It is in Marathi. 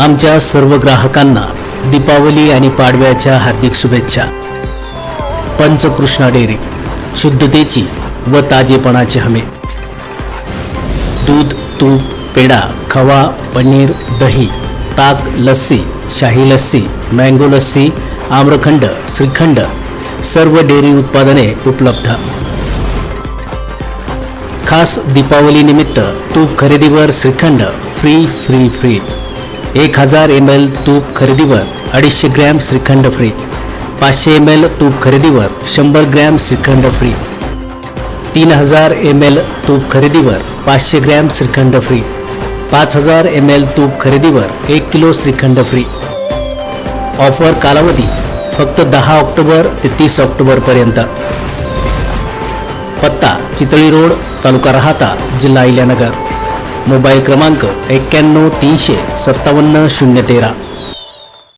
आमच्या सर्व ग्राहकांना दीपावली आणि पाडव्याच्या हार्दिक शुभेच्छा. पंचकृष्णा डेअरी शुद्धतेची व ताजेपणाची हमी. दूध तूप पेढा खवा पनीर दही ताक लस्सी शाही लस्सी मँगो लस्सी आम्रखंड श्रीखंड सर्व डेअरी उत्पादने उपलब्ध. खास दीपावलीनिमित्त तूप खरेदीवर श्रीखंड फ्री फ्री फ्री. एक हजार एम एल तूप खरेदीवर अडीचशे ग्रॅम श्रीखंड फ्री. पाचशे एम एल तूप खरेदीवर शंभर ग्रॅम श्रीखंड फ्री. तीन हजार एम एल तूप खरेदीवर पाचशे ग्रॅम श्रीखंड फ्री. पाच हजार एम एल तूप खरेदीवर एक किलो श्रीखंड फ्री. ऑफर कालावधी फक्त दहा ऑक्टोबर ते तीस ऑक्टोबरपर्यंत पत्ता चितळी रोड तालुका राहता जिल्हा इल्यानगर मोबाईल क्रमांक एक्क्याण्णव तीनशे सत्तावन्न शून्य तेरा.